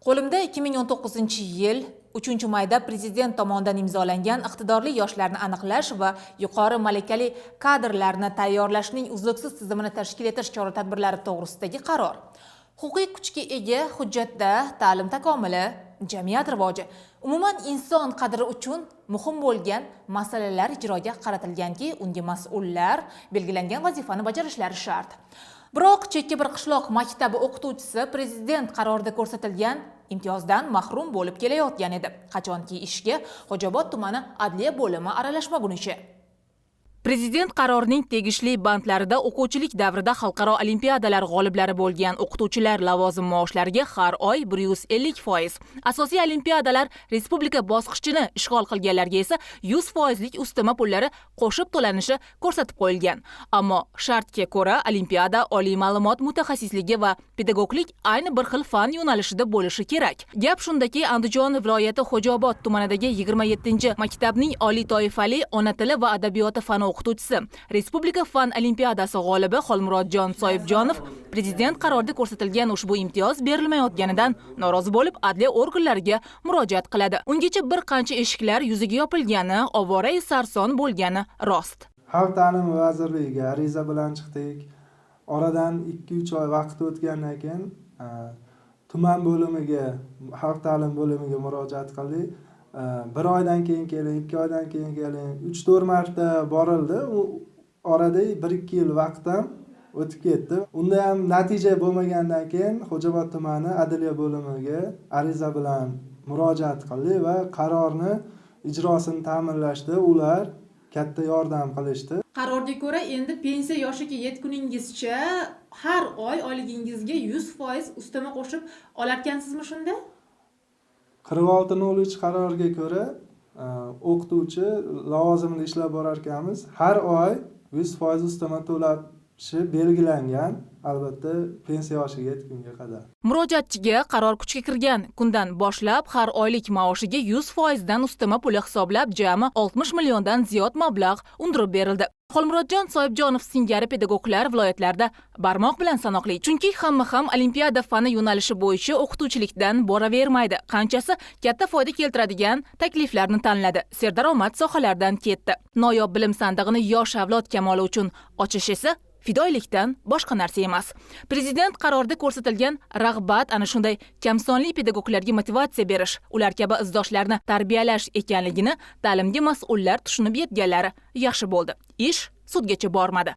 Qo'limda 2019 yil 3 mayda prezident tomonidan imzolangan iqtidorli yoshlarni aniqlash va yuqori malakali kadrlarni tayyorlashning uzluksiz tizimini tashkil etish chora-tadbirlari to'g'risidagi qaror. Huquqiy kuchga ega hujjatda ta'lim takomili, jamiyat rivoji, umuman inson qadri uchun muhim bo'lgan masalalar ijroga qaratilganki, unga mas'ullar belgilangan vazifani bajarishlari shart. Biroq chekka bir qishloq maktabi o'qituvchisi prezident qarorida ko'rsatilgan imtiyozdan mahrum bo'lib kelayotgan edi. Qachonki ishga Xo'jobod tumani adliya bo'limi aralashmagunicha. Prezident qarorining tegishli bandlarida o'quvchilik davrida xalqaro olimpiadalar g'oliblari bo'lgan o'qituvchilar lavozim maoshlariga har oy 150%, asosiy olimpiadalar respublika bosqichini ishg'ol qilganlarga esa yuz foizlik ustama pullari qo'shib to'lanishi ko'rsatib qo'yilgan. Ammo shartga ko'ra olimpiada oliy ma'lumot mutaxassisligi va pedagoglik ayni bir xil fan yo'nalishida bo'lishi kerak. Gap shundaki, Andijon viloyati Xo'jaobod tumanidagi 27-maktabning oliy toifali ona tili va adabiyoti fani o'qituvchisi, Respublika fan olimpiadasi g'olibi Xolmurodjon Soyibjonov prezident qarorida ko'rsatilgan ushbu imtiyoz berilmayotganidan norozi bo'lib, adliya organlariga murojaat qiladi. Ungacha bir qancha eshiklar yuziga yopilgani, ovora sarson bo'lgani rost. Xalq ta'limi vazirligiga ariza bilan chiqdik. Oradan 2-3 oy vaqt o'tgandan keyin e, tuman bo'limiga, xalq ta'limi bo'limiga murojaat qildik. Bir oydan keyin keling, 2 oydan keyin keling, 3-4 marta borildi. U orada 1-2 yil vaqt ham o'tib ketdi. Unda ham natija bo'lmagandan keyin Xo'jobod tumani adliya bo'limiga ariza bilan murojaat qildik va qarorni ijrosini ta'minlashda ular katta yordam qilishdi. Qarorga ko'ra endi pensiya yoshiga yetguningizcha har oy oyligingizga 100% ustama qo'shib olarkansizmi shunda? 46.03 qaroriga ko'ra e, o'qituvchi lavozimida ishlab borar ekanmiz. Har oy 100% ustama shi belgilangan, albatta pensiya yoshiga yetgunga qadar. Murojaatchiga qaror kuchga kirgan kundan boshlab har oylik maoshiga 100% dan ustama puli hisoblab jami 60 milliondan ziyod mablag' undirib berildi. Xolmurodjon Soyibjonov singari pedagoglar viloyatlarda barmoq bilan sanoqli. Chunki hamma ham olimpiada fani yo'nalishi bo'yicha o'qituvchilikdan boravermaydi. Qanchasi katta foyda keltiradigan takliflarni tanladi. Serdaromad sohalardan ketdi. Noyob bilim sandig'ini yosh avlod kamoli uchun ochish esa fidoyilikdan boshqa narsa emas. Prezident qarorida ko'rsatilgan rag'bat ana shunday kamsonli pedagoglarga motivatsiya berish, ular kabi izdoshlarni tarbiyalash ekanligini ta'limga mas'ullar tushunib yetganlari yaxshi bo'ldi. Ish sudgacha bormadi.